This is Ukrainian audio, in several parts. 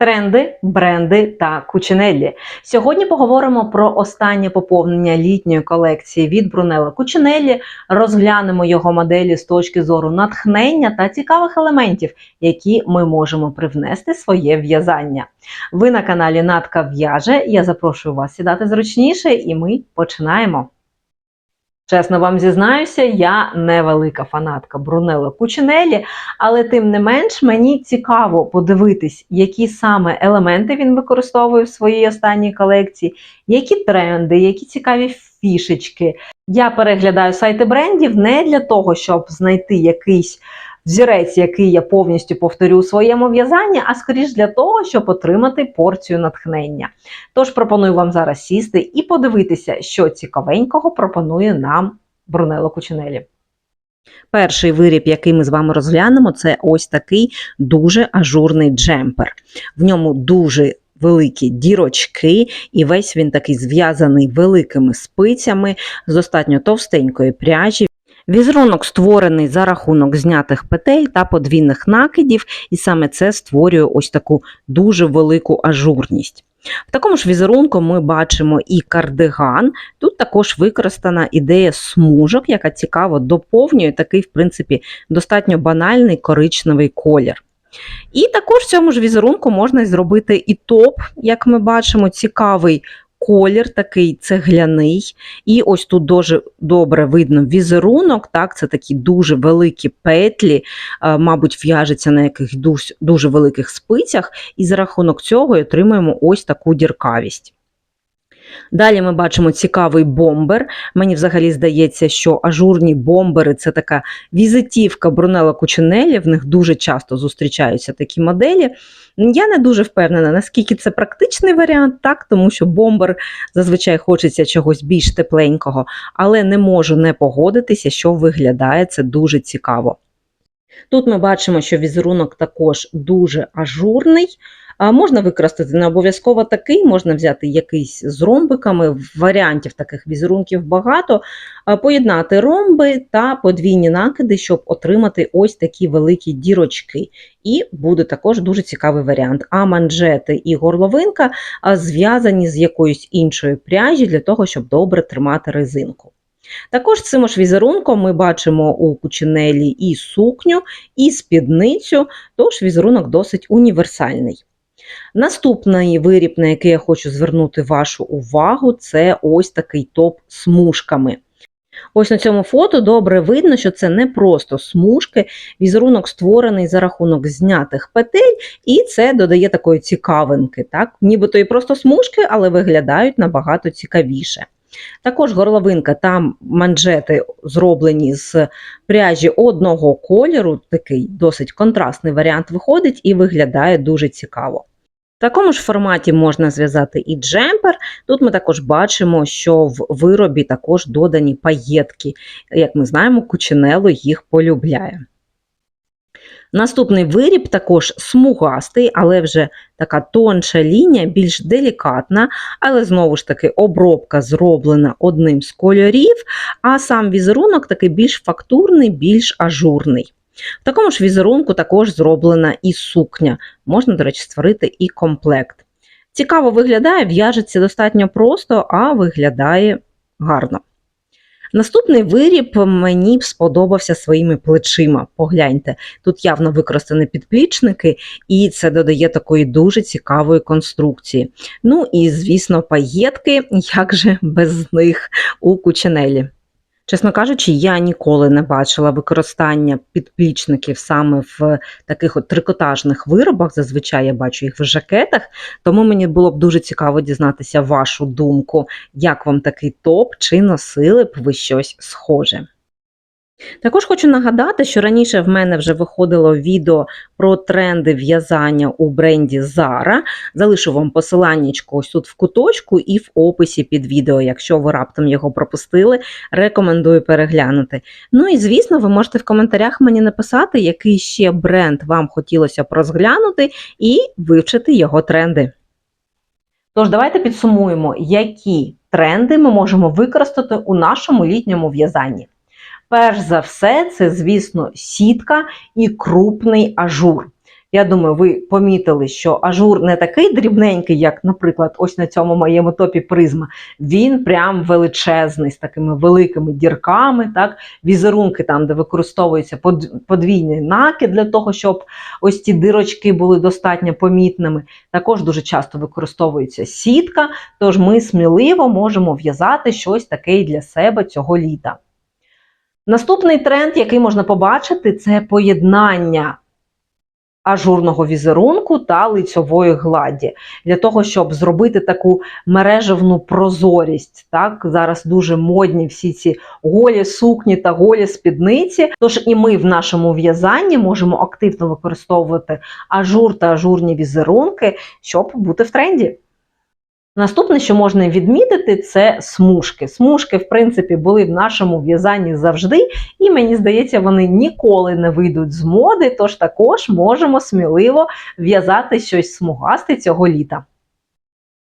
Тренди, бренди та кучинеллі. Сьогодні поговоримо про останнє поповнення літньої колекції від Брунелла Кучинеллі. Розглянемо його моделі з точки зору натхнення та цікавих елементів, які ми можемо привнести своє в'язання. Ви на каналі Натка В'яже. Я запрошую вас сідати зручніше, і ми починаємо. Чесно вам зізнаюся, я не велика фанатка Брунелла Кучинелі, але тим не менш мені цікаво подивитись, які саме елементи він використовує в своїй останній колекції, які тренди, які цікаві фішечки. Я переглядаю сайти брендів не для того, щоб знайти якийсь взірець, який я повністю повторю у своєму в'язанні, а скоріш для того, щоб отримати порцію натхнення. Тож пропоную вам зараз сісти і подивитися, що цікавенького пропонує нам Брунелло Кучинелі. Перший виріб, який ми з вами розглянемо, це ось такий дуже ажурний джемпер. В ньому дуже великі дірочки, і весь він такий зв'язаний великими спицями з достатньо товстенької пряжі. Візерунок створений за рахунок знятих петель та подвійних накидів, і саме це створює ось таку дуже велику ажурність. В такому ж візерунку ми бачимо і кардиган. Тут також використана ідея смужок, яка цікаво доповнює такий, в принципі, достатньо банальний коричневий колір. І також в цьому ж візерунку можна зробити і топ, як ми бачимо, цікавий колір такий цегляний. І ось тут дуже добре видно візерунок. Так, Це такі дуже великі петлі, е, мабуть, в'яжеться на яких дуже, великих спицях, і за рахунок цього отримуємо ось таку діркавість. Далі ми бачимо цікавий бомбер. Мені взагалі здається, що ажурні бомбери це така візитівка Брунелла Кучинелі, в них дуже часто зустрічаються такі моделі. Я не дуже впевнена, наскільки це практичний варіант, так, тому що бомбер зазвичай хочеться чогось більш тепленького, але не можу не погодитися, що виглядає це дуже цікаво. Тут ми бачимо, що візерунок також дуже ажурний. А Можна використати не обов'язково такий, можна взяти якийсь з ромбиками, варіантів таких візерунків багато, поєднати ромби та подвійні накиди, щоб отримати ось такі великі дірочки. І буде також дуже цікавий варіант. А манжети і горловинка зв'язані з якоюсь іншою пряжі для того, щоб добре тримати резинку. Також цим ж візерунком ми бачимо у кучинелі і сукню, і спідницю, тож візерунок досить універсальний. Наступний виріб, на який я хочу звернути вашу увагу, це ось такий топ з смужками. Ось на цьому фото добре видно, що це не просто смужки, візерунок створений за рахунок знятих петель, і це додає такої цікавинки. Так? Нібито і просто смужки, але виглядають набагато цікавіше. Також горловинка, там манжети зроблені з пряжі одного кольору, такий досить контрастний варіант виходить і виглядає дуже цікаво. В такому ж форматі можна зв'язати і джемпер. Тут ми також бачимо, що в виробі також додані паєтки. Як ми знаємо, кучинело їх полюбляє. Наступний виріб також смугастий, але вже така тонша лінія, більш делікатна, але знову ж таки обробка зроблена одним з кольорів, а сам візерунок такий більш фактурний, більш ажурний. В такому ж візерунку також зроблена і сукня. Можна, до речі, створити і комплект. Цікаво виглядає, в'яжеться достатньо просто, а виглядає гарно. Наступний виріб мені б сподобався своїми плечима. Погляньте, тут явно використані підплічники, і це додає такої дуже цікавої конструкції. Ну і, звісно, паєтки, як же без них у кученелі. Чесно кажучи, я ніколи не бачила використання підплічників саме в таких от трикотажних виробах. Зазвичай я бачу їх в жакетах, тому мені було б дуже цікаво дізнатися вашу думку, як вам такий топ, чи носили б ви щось схоже. Також хочу нагадати, що раніше в мене вже виходило відео про тренди в'язання у бренді Zara. Залишу вам посилання ось тут в куточку і в описі під відео. Якщо ви раптом його пропустили, рекомендую переглянути. Ну і звісно, ви можете в коментарях мені написати, який ще бренд вам хотілося б розглянути і вивчити його тренди. Тож, давайте підсумуємо, які тренди ми можемо використати у нашому літньому в'язанні. Перш за все, це, звісно, сітка і крупний ажур. Я думаю, ви помітили, що ажур не такий дрібненький, як, наприклад, ось на цьому моєму топі призма. Він прям величезний, з такими великими дірками, так, візерунки там, де використовується под- подвійний накид для того, щоб ось ці дирочки були достатньо помітними. Також дуже часто використовується сітка, тож ми сміливо можемо в'язати щось таке для себе цього літа. Наступний тренд, який можна побачити, це поєднання ажурного візерунку та лицьової гладі. Для того, щоб зробити таку мережевну прозорість. Так, Зараз дуже модні всі ці голі сукні та голі спідниці. Тож і ми в нашому в'язанні можемо активно використовувати ажур та ажурні візерунки, щоб бути в тренді. Наступне, що можна відмітити, це смужки. Смужки, в принципі, були в нашому в'язанні завжди, і мені здається, вони ніколи не вийдуть з моди, тож також можемо сміливо в'язати щось смугасте цього літа.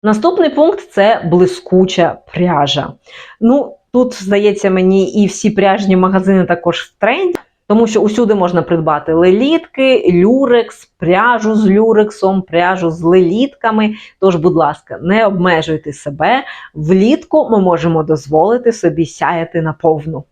Наступний пункт це блискуча пряжа. Ну, тут, здається, мені і всі пряжні магазини також в тренді. Тому що усюди можна придбати лелітки, люрекс, пряжу з люрексом, пряжу з лелітками. Тож, будь ласка, не обмежуйте себе. Влітку ми можемо дозволити собі сяяти наповну.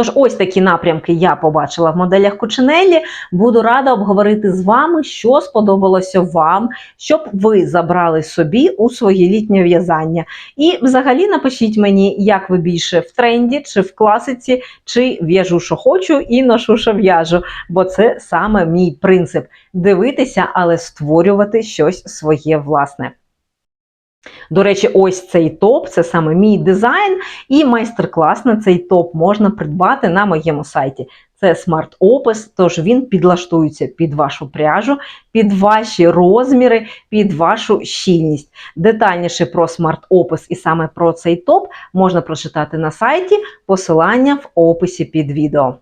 Тож, ось такі напрямки я побачила в моделях Кучинеллі. Буду рада обговорити з вами, що сподобалося вам, щоб ви забрали собі у своє літнє в'язання. І взагалі напишіть мені, як ви більше в тренді, чи в класиці, чи в'яжу, що хочу, і ношу, що в'яжу. Бо це саме мій принцип дивитися, але створювати щось своє власне. До речі, ось цей топ це саме мій дизайн, і майстер-клас на цей топ можна придбати на моєму сайті. Це смарт-опис, тож він підлаштується під вашу пряжу, під ваші розміри, під вашу щільність. Детальніше про смарт-опис і саме про цей топ можна прочитати на сайті, посилання в описі під відео.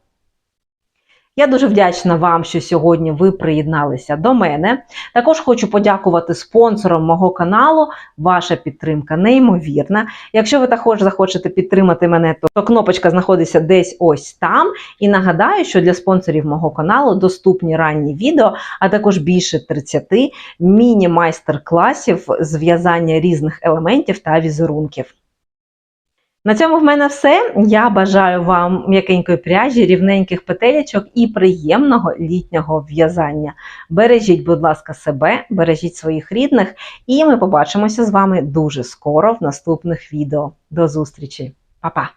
Я дуже вдячна вам, що сьогодні ви приєдналися до мене. Також хочу подякувати спонсорам мого каналу. Ваша підтримка неймовірна. Якщо ви також захочете підтримати мене, то, кнопочка знаходиться десь ось там. І нагадаю, що для спонсорів мого каналу доступні ранні відео, а також більше 30 міні-майстер-класів з в'язання різних елементів та візерунків. На цьому в мене все. Я бажаю вам м'якенької пряжі, рівненьких петелечок і приємного літнього в'язання. Бережіть, будь ласка, себе, бережіть своїх рідних, і ми побачимося з вами дуже скоро в наступних відео. До зустрічі, Па-па!